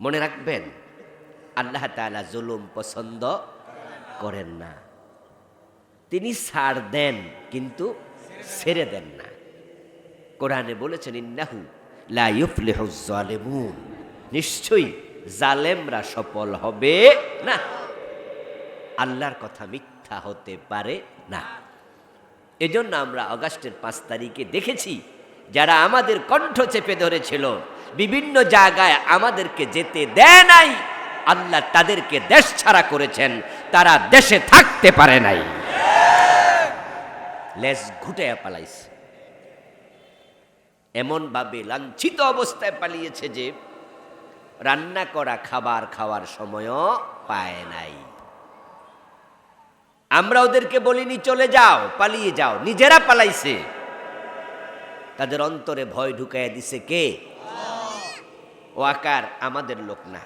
মনে রাখবেন, আল্লাহ তাআলা জুলুম পছন্দ করেন না। তিনি ছাড় দেন, কিন্তু ছেড়ে দেন না। কোরআনে বলেছেন, ইন্নাহু লা ইউফলিহু যালিমুন নিশ্চয়ই জালেমরা সফল হবে না। আল্লাহর কথা মিথ্যা হতে পারে না। এজন্য আমরা অগাস্টের পাঁচ তারিখে দেখেছি, যারা আমাদের কণ্ঠ চেপে ধরেছিল বিভিন্ন জায়গায় আমাদেরকে যেতে দেয় নাই। আল্লাহ তাদেরকে দেশ ছাড়া করেছেন, তারা দেশে থাকতে পারে নাই। লেজ ঘুটে পালাইছে। এমনভাবে লাঞ্ছিত অবস্থায় পালিয়েছে যে রান্না করা, খাবার খাওয়ার সময়ও পায় নাই। আমরা ওদেরকে বলিনি, চলে যাও, পালিয়ে যাও। নিজেরা পালাইছে। তাদের অন্তরে ভয় ঢুকাইয়া দিছে কে? ও আকার আমাদের লোক না।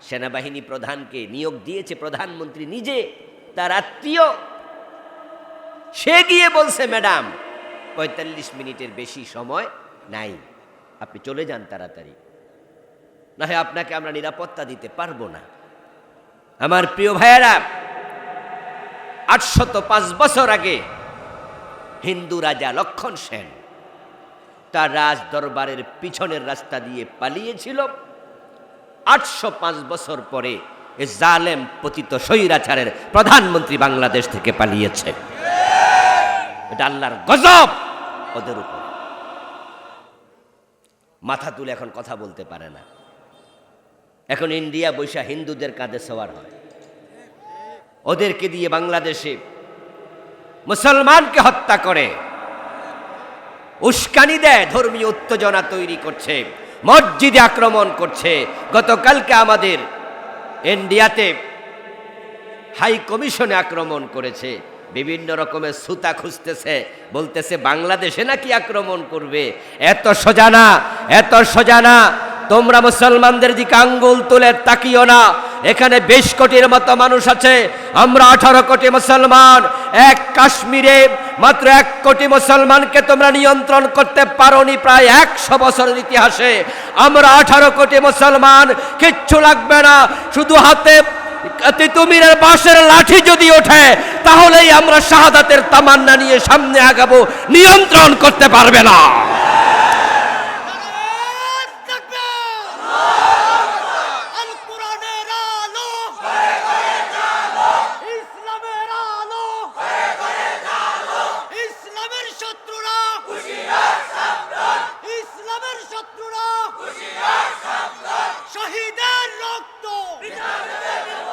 সেনাবাহিনী প্রধানকে নিয়োগ দিয়েছে, প্রধানমন্ত্রী নিজে, তার আত্মীয়। সে গিয়ে বলছে, ম্যাডাম, পঁয়তাল্লিশ মিনিটের বেশি সময় নাই। আপনি চলে যান তাড়াতাড়ি। না হয় আপনাকে আমরা নিরাপত্তা দিতে পারব না। আমার প্রিয় ভাইয়েরা, আটশত পাঁচ বছর আগে হিন্দু রাজা লক্ষণ সেন তার রাজ দরবারের পিছনের রাস্তা দিয়ে পালিয়েছিল। আটশো পাঁচ বছর পরে এ জালেম পতিত স্বৈরাচারের প্রধানমন্ত্রী বাংলাদেশ থেকে পালিয়েছে। এটা গজব ওদের উপর। মাথা তুলে এখন কথা বলতে পারে না। এখন ইন্ডিয়া বৈশা হিন্দুদের কাঁধে সওয়ার হয়। ওদেরকে দিয়ে বাংলাদেশে মুসলমানকে হত্যা করে উস্কানি দেয়, ধর্মীয় উত্তেজনা তৈরি করছে, মসজিদে আক্রমণ করছে। গতকালকে আমাদের ইন্ডিয়াতে হাই কমিশনে আক্রমণ করেছে, বিভিন্ন রকমের সুতা খুঁজতেছে, বলতেছে, বাংলাদেশে নাকি আক্রমণ করবে? এত সোজানা এত সোজানা, তোমরা মুসলমানদের দিকে আঙ্গুল তুলে তাকিও না। এখানে বিশ কোটির মতো মানুষ আছে। আমরা আঠারো কোটি মুসলমান। এক কাশ্মীরে মাত্র এক কোটি মুসলমানকে তোমরা নিয়ন্ত্রণ করতে পারোনি প্রায় একশো বছরের ইতিহাসে। আমরা আঠারো কোটি মুসলমান, কিচ্ছু লাগবে না। শুধু হাতে তিতুমিরের বাঁশের লাঠি যদি ওঠে, তাহলেই আমরা শাহাদাতের তামান্না নিয়ে সামনে আগাবো। নিয়ন্ত্রণ করতে পারবে না।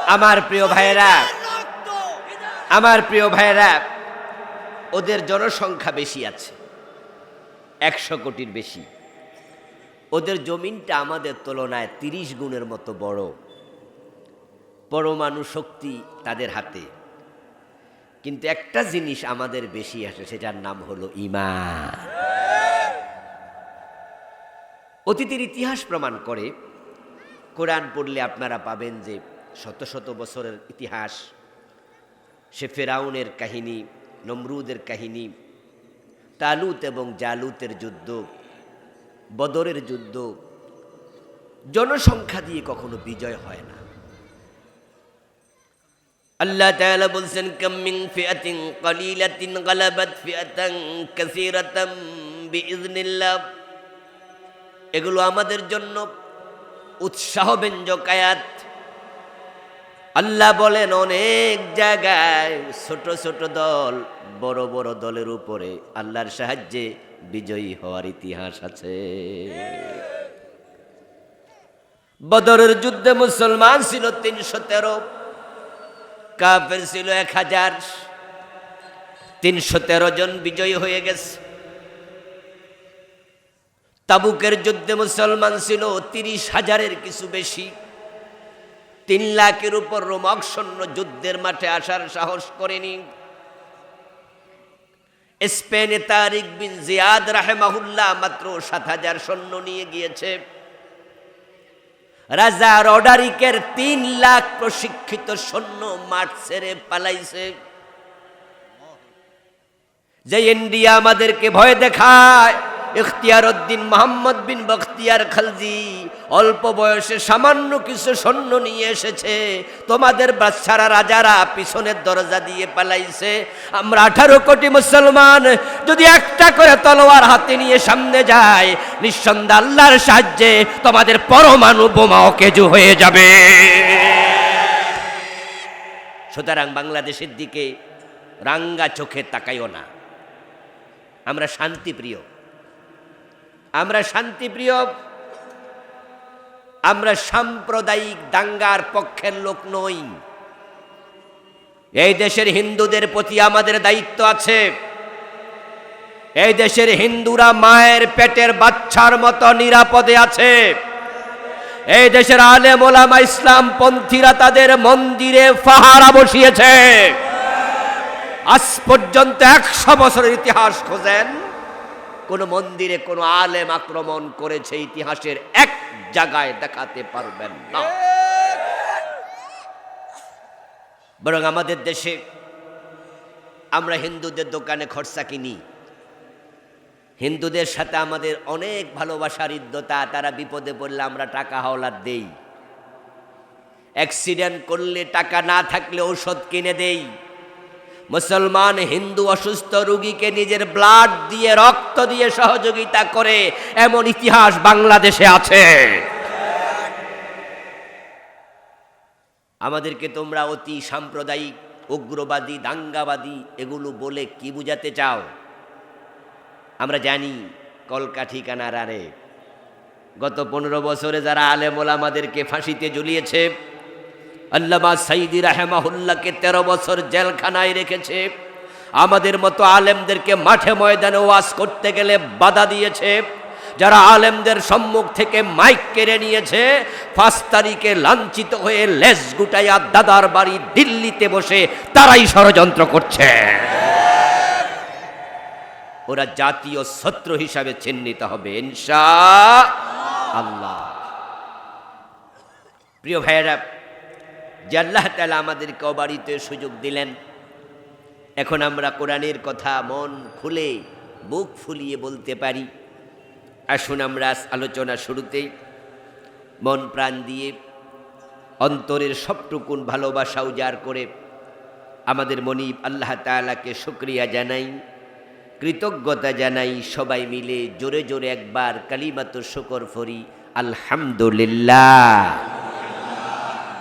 আমার প্রিয় ভাইয়েরা আমার প্রিয় ভাইয়েরা ওদের জনসংখ্যা বেশি আছে একশো কোটির বেশি। ওদের জমিনটা আমাদের তুলনায় তিরিশ গুণের মতো বড়। পরমাণু শক্তি তাদের হাতে। কিন্তু একটা জিনিস আমাদের বেশি আসে সেটার নাম হলো ইমান। অতীতের ইতিহাস প্রমাণ করে কোরআন পড়লে আপনারা পাবেন যে শত শত বছরের ইতিহাস, সে ফেরাউনের কাহিনী, নমরুদের কাহিনী, তালুত এবং জালুতের যুদ্ধ, বদরের যুদ্ধ, জনসংখ্যা দিয়ে কখনো বিজয় হয় না। আল্লাহ তাআলা বলছেন, কাম ফিআতিন কলিলাতিন গালাবাত ফিআতান কাসীরাতাম বিইজনিল্লাহ এগুলো আমাদের জন্য উৎসাহ ব্যঞ্জক আয়াত। আল্লাহ বলেন, অনেক জায়গায় ছোট ছোট দল, বড় বড় দলের উপরে আল্লাহর সাহায্যে বিজয়ী হওয়ার ইতিহাস আছে। বদরের যুদ্ধে মুসলমান ছিল তিনশো তেরো, কাফের ছিল এক হাজার। তিনশো তেরো জন বিজয়ী হয়ে গেছে। তাবুকের যুদ্ধে মুসলমান ছিল তিরিশ হাজারের কিছু বেশি। তিন লাখের উপর রোমক সৈন্য যুদ্ধের মাঠে আসার সাহস করেনি। স্পেনে তারিক বিন জিয়াদ রাহেমাহুল্লাহ মাত্র সাত হাজার সৈন্য নিয়ে গিয়েছে। রাজা রডারিকের তিন লাখ প্রশিক্ষিত সৈন্য মাঠ ছেড়ে পালাইছে। যে ইন্ডিয়া আমাদেরকে ভয় দেখায় ইখতিয়ার উদ্দিন মোহাম্মদ বিন বখতিয়ার খালজি, অল্প বয়সে সামান্য কিছু সৈন্য নিয়ে এসেছে। তোমাদের বাচ্চারা রাজারা পিছনের দরজা দিয়ে পালাইছে। আমরা আঠারো কোটি মুসলমান, যদি একটা করে তলোয়ার হাতে নিয়ে সামনে যায়, নিঃসন্দেহে আল্লাহর সাহায্যে তোমাদের পরমাণু বোমা কেজু হয়ে যাবে। সুতরাং বাংলাদেশের দিকে রাঙ্গা চোখে তাকাইও না। আমরা শান্তিপ্রিয়। আমরা শান্তিপ্রিয়, আমরা সাম্প্রদায়িক দাঙ্গার পক্ষের লোক নই। এই দেশের হিন্দুদের প্রতি আমাদের দায়িত্ব আছে। এই দেশের হিন্দুরা মায়ের পেটের বাচ্চার মতো নিরাপদে আছে। এই দেশের আলেম ওলামা ইসলাম পন্থীরা তাদের মন্দিরে ফাহারা বসিয়েছে। আজ পর্যন্ত একশো বছরের ইতিহাস খোঁজেন। কোন মন্দিরে কোন আলেম আক্রমণ করেছে ইতিহাসের এক জায়গায় দেখাতে পারবেন না। বরং আমাদের দেশে আমরা হিন্দুদের দোকানে খরচা কিনি। হিন্দুদের সাথে আমাদের অনেক ভালোবাসার হৃদ্যতা তারা বিপদে পড়লে আমরা টাকা হাওলাত দেই। অ্যাক্সিডেন্ট করলে টাকা না থাকলে ঔষধ কিনে দেই। মুসলমান হিন্দু অসুস্থ রুগীকে নিজের ব্লাড দিয়ে, রক্ত দিয়ে সহযোগিতা করে এমন ইতিহাস বাংলাদেশে আছে। আমাদেরকে তোমরা অতি সাম্প্রদায়িক, উগ্রবাদী, দাঙ্গাবাদী এগুলো বলে কি বুঝাতে চাও? আমরা জানি কলকা ঠিকানা আরে গত পনেরো বছরে যারা আলেমোল আমাদেরকে ফাঁসিতে ঝুলিয়েছে আল্লামা সাইদি রাহেমাহুল্লাহকে তেরো বছর জেলখানায় রেখেছে। আমাদের মতো আলেমদেরকে মাঠে ময়দানে ওয়াজ করতে গেলে বাধা দিয়েছে। যারা আলেমদের সম্মুখ থেকে মাইক কেড়ে নিয়েছে, পাঁচ তারিখে লাঞ্ছিত হয়ে লেজ গুটাইয়া দাদার বাড়ি দিল্লিতে বসে তারাই ষড়যন্ত্র করছে। ওরা জাতীয় শত্রু হিসাবে চিহ্নিত হবে, ইনশা আল্লাহ। প্রিয় ভাইয়েরা যে আল্লাহ তালা আমাদেরকে অবাড়িতে সুযোগ দিলেন। এখন আমরা কোরআনের কথা মন খুলে বুক ফুলিয়ে বলতে পারি। আসুন আমরা আলোচনা শুরুতেই মন প্রাণ দিয়ে অন্তরের সবটুকুন ভালোবাসা উজাড় করে আমাদের মনিব আল্লাহ তালাকে শুক্রিয়া জানাই, কৃতজ্ঞতা জানাই, সবাই মিলে জোরে জোরে একবার কালিমাত শকর ফরি, আলহামদুলিল্লাহ।